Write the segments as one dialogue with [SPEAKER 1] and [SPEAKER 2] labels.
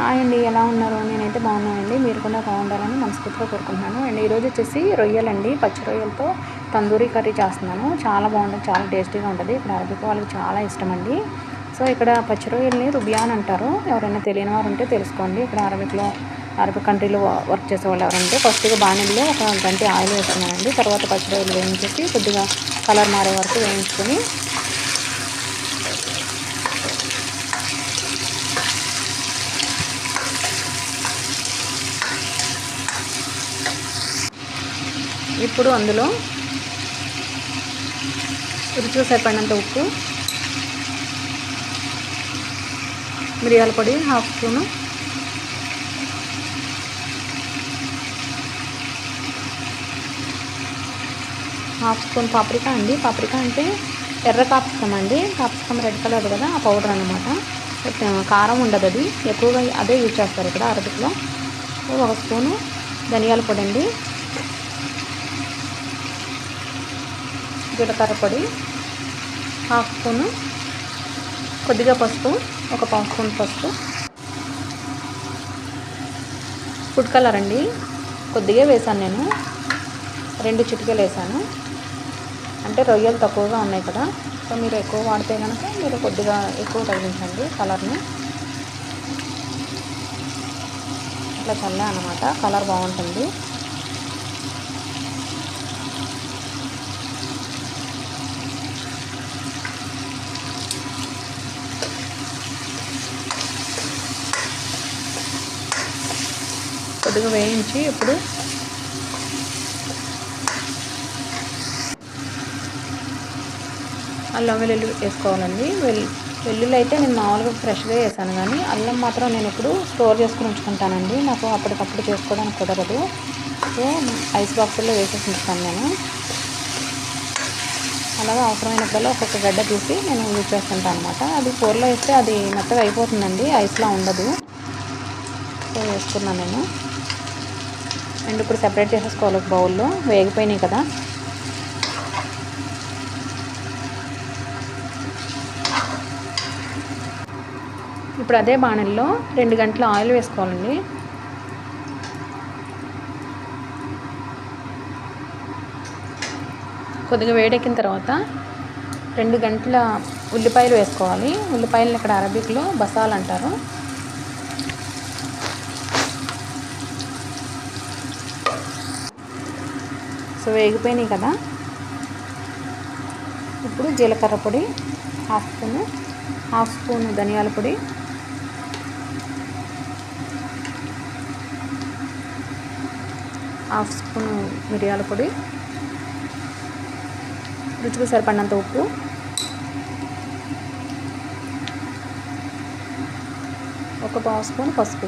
[SPEAKER 1] Hi అండి ఎలా ఉన్నారు? నేనైతే బాగున్నానండి. మీరు కూడా బాగుండాలని మనస్ఫూర్తిగా కోరుకుంటున్నాను. అండ్ ఈరోజు వచ్చేసి రొయ్యలండి పచ్చి రొయ్యలతో తందూరి కర్రీ చేస్తున్నాను. చాలా బాగుంటుంది చాలా టేస్టీగా ఉంటుంది. ఇక్కడ అరబిక్ వాళ్ళకి చాలా ఇష్టం అండి సో ఇక్కడ పచ్చి రొయ్యల్ని రుబియాన్ అంటారు. ఎవరైనా తెలియని వారు ఉంటే తెలుసుకోండి. ఇక్కడ అరబిక్లో అరబిక్ కంట్రీలో వర్క్ చేసే వాళ్ళు ఎవరంటే ఫస్ట్గా బాణీలో ఒక గంట ఆయిల్ వేస్తున్నానండి. తర్వాత పచ్చి రొయ్యలు వేయించేసి కొద్దిగా కలర్ మారే వరకు వేయించుకొని ఇప్పుడు అందులో రుచిగా సరిపడినంత ఉప్పు మిరియాల పొడి half spoon half spoon paprika అండి. పాప్రికా అంటే ఎర్ర కాప్సికం అండి. కాప్సికం రెడ్ కలర్ కదా ఆ పౌడర్ అనమాట కారం ఉండదు అది. ఎక్కువగా అదే యూజ్ చేస్తారు ఇక్కడ అరబిక్లో ఒక స్పూను ధనియాల పొడి అండి. జీలకర్ర పొడి హాఫ్ స్పూను కొద్దిగా పసుపు ఒక పావు స్పూన్ పసుపు. ఫుడ్ కలర్ అండి కొద్దిగా వేసాను నేను. రెండు చిటికలు వేసాను. అంటే రొయ్యలు తక్కువగా ఉన్నాయి కదా. సో మీరు ఎక్కువ వాడితే కనుక మీరు కొద్దిగా ఎక్కువ తగ్గించండి కలర్ని. ఇట్లా చల్లే అనమాట కలర్ బాగుంటుంది. కొద్దిగా వేయించి ఇప్పుడు అల్లం వెల్లుల్లి వేసుకోవాలండి. వెల్లు వెల్లుల్లి అయితే నేను మామూలుగా ఫ్రెష్గా వేసాను కానీ అల్లం మాత్రం నేను ఇప్పుడు స్టోర్ చేసుకుని ఉంచుకుంటానండి. నాకు అప్పటికప్పుడు చేసుకోవడానికి కుదరదు. సో ఐస్ బాక్సుల్లో వేసేసి ఉంచుతాను నేను. అలాగే అవసరమైనప్పుడల్లా ఒక్కొక్క గడ్డ తీసి నేను యూజ్ చేస్తుంటాను అనమాట అది కూరలో వేస్తే అది మెత్తగా అయిపోతుందండి. ఐస్లా ఉండదు. సో వేసుకున్నాను నేను. అండ్ ఇప్పుడు సెపరేట్ చేసేసుకోవాలి ఒక బౌల్లో వేగిపోయినాయి కదా. ఇప్పుడు అదే బాణల్లో రెండు గంటల ఆయిల్ వేసుకోవాలండి. కొద్దిగా వేడెక్కిన తర్వాత రెండు గంటల ఉల్లిపాయలు వేసుకోవాలి. ఉల్లిపాయలు ఇక్కడ అరబిక్లో బసాలు అంటారు వేగిపోయినాయి కదా. ఇప్పుడు జీలకర్ర పొడి హాఫ్ స్పూను హాఫ్ స్పూన్ ధనియాల పొడి. హాఫ్ స్పూన్ మిరియాల పొడి. రుచికి సరిపడినంత ఉప్పు. ఒక పావు స్పూన్ పసుపు.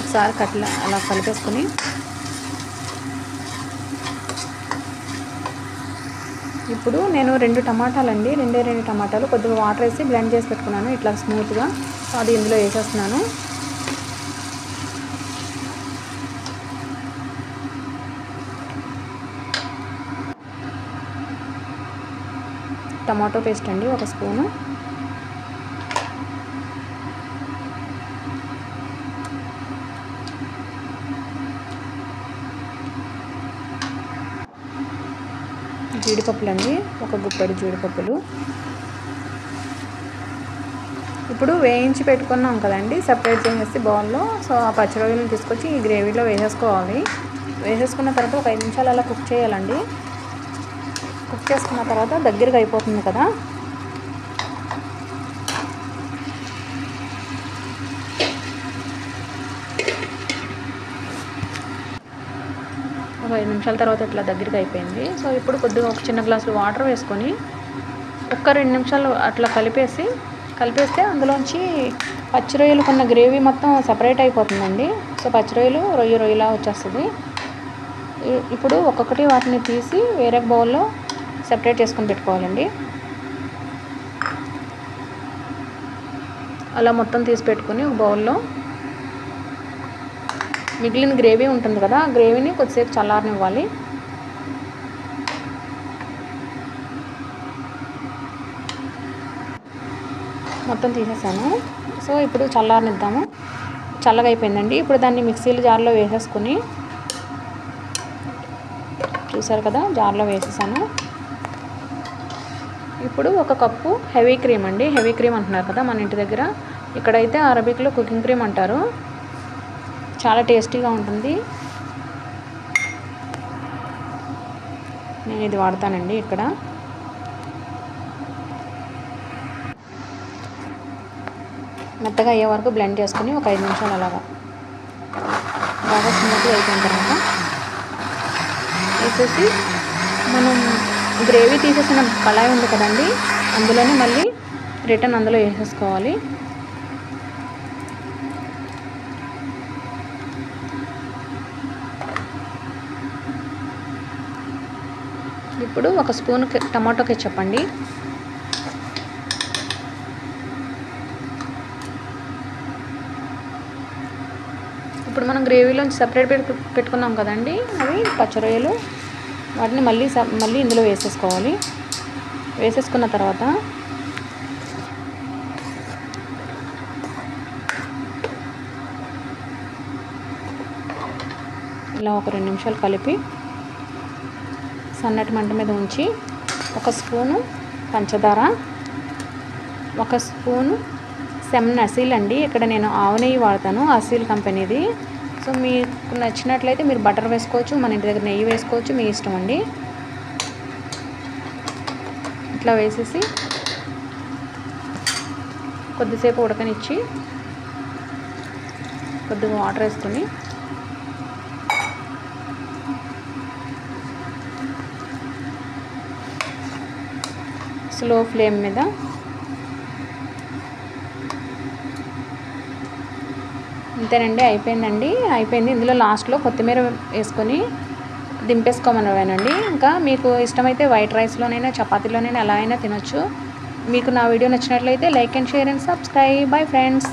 [SPEAKER 1] ఒకసారి కట్ల అలా కలిపేసుకొని ఇప్పుడు నేను రెండు టమాటాలు అండి రెండే రెండు టమాటాలు కొద్దిగా వాటర్ వేసి బ్లెండ్ చేసి పెట్టుకున్నాను ఇట్లా స్మూత్గా. అది ఇందులో వేసేస్తున్నాను. టమాటో పేస్ట్ అండి ఒక స్పూను. జీడిపప్పులు అండి ఒక గుప్పెడు జీడిపప్పులు. ఇప్పుడు వేయించి పెట్టుకున్నాం కదండి. సపరేట్ చేసేసి బౌల్లో. సో ఆ పచ్చిరొయ్యలు తీసుకొచ్చి ఈ గ్రేవీలో వేసేసుకోవాలి. వేసేసుకున్న తర్వాత ఒక ఐదు నిమిషాలు అలా కుక్ చేయాలండి. కుక్ చేసుకున్న తర్వాత దగ్గరగా అయిపోతుంది కదా. ఒక ఐదు నిమిషాల తర్వాత ఇట్లా దగ్గరికి అయిపోయింది. సో ఇప్పుడు కొద్దిగా ఒక చిన్న గ్లాసులు వాటర్ వేసుకొని ఒక్క రెండు నిమిషాలు అట్లా కలిపేసి కలిపేస్తే అందులోంచి పచ్చి రొయ్యలు కొన్న గ్రేవీ మొత్తం సపరేట్ అయిపోతుందండి. సో పచ్చి రొయ్యలు రొయ్య రొయ్యలా వచ్చేస్తుంది. ఇప్పుడు ఒక్కొక్కటి వాటిని తీసి వేరే బౌల్లో సెపరేట్ చేసుకొని పెట్టుకోవాలండి. అలా మొత్తం తీసి పెట్టుకొని ఒక బౌల్లో మిగిలిన గ్రేవీ ఉంటుంది కదా ఆ గ్రేవీని కొద్దిసేపు చల్లారనివ్వాలి. మొత్తం తీసేసాను. సో ఇప్పుడు చల్లారనిద్దాము. చల్లగా అయిపోయిందండి ఇప్పుడు దాన్ని మిక్సీలు జార్లో వేసేసుకుని చూసారు కదా జార్లో వేసేసాను. ఇప్పుడు ఒక కప్పు హెవీ క్రీమ్ అండి. హెవీ క్రీమ్ అంటున్నారు కదా మన ఇంటి దగ్గర. ఇక్కడైతే అరబిక్లో కుకింగ్ క్రీమ్ అంటారు. చాలా టేస్టీగా ఉంటుంది. నేను ఇది వాడతానండి ఇక్కడ. మెత్తగా అయ్యే వరకు బ్లెండ్ చేసుకుని ఒక ఐదు నిమిషాలు అలాగా బాగా స్మూత్ అయిపోయిన తర్వాత వేసేసి మనం గ్రేవీ తీసేసిన కళాయి ఉంది కదండి అందులోనే మళ్ళీ రిటర్న్ అందులో వేసేసుకోవాలి. ఇప్పుడు ఒక స్పూన్ టమాటో కెచ్చప్ అండి. ఇప్పుడు మనం గ్రేవీలోంచి సపరేట్ పెట్టు పెట్టుకున్నాం కదండి. అవి పచ్చరొయ్యలు. వాటిని మళ్ళీ స- మళ్ళీ ఇందులో వేసేసుకోవాలి. వేసేసుకున్న తర్వాత ఇలా ఒక రెండు నిమిషాలు కలిపి సన్నటి మంట మీద ఉంచి ఒక స్పూను పంచదార ఒక స్పూను సెమన్ అసీల్ అండి. ఇక్కడ నేను ఆవు నెయ్యి వాడతాను అసీల్ కంపెనీది. సో మీకు నచ్చినట్లయితే మీరు బటర్ వేసుకోవచ్చు మన ఇంటి దగ్గర నెయ్యి వేసుకోవచ్చు మీ ఇష్టం అండి. ఇట్లా వేసేసి కొద్దిసేపు ఉడకనిచ్చి కొద్దిగా వాటర్ వేసుకొని స్లో ఫ్లేమ్ మీద. అంతేనండి అయిపోయిందండి. అయిపోయింది. ఇందులో లాస్ట్లో కొత్తిమీర వేసుకొని దింపేసుకోమనవేనండి ఇంకా మీకు ఇష్టమైతే వైట్ రైస్లోనైనా చపాతీలోనైనా ఎలా అయినా తినొచ్చు. మీకు నా వీడియో నచ్చినట్లయితే like and share and subscribe. Bye friends.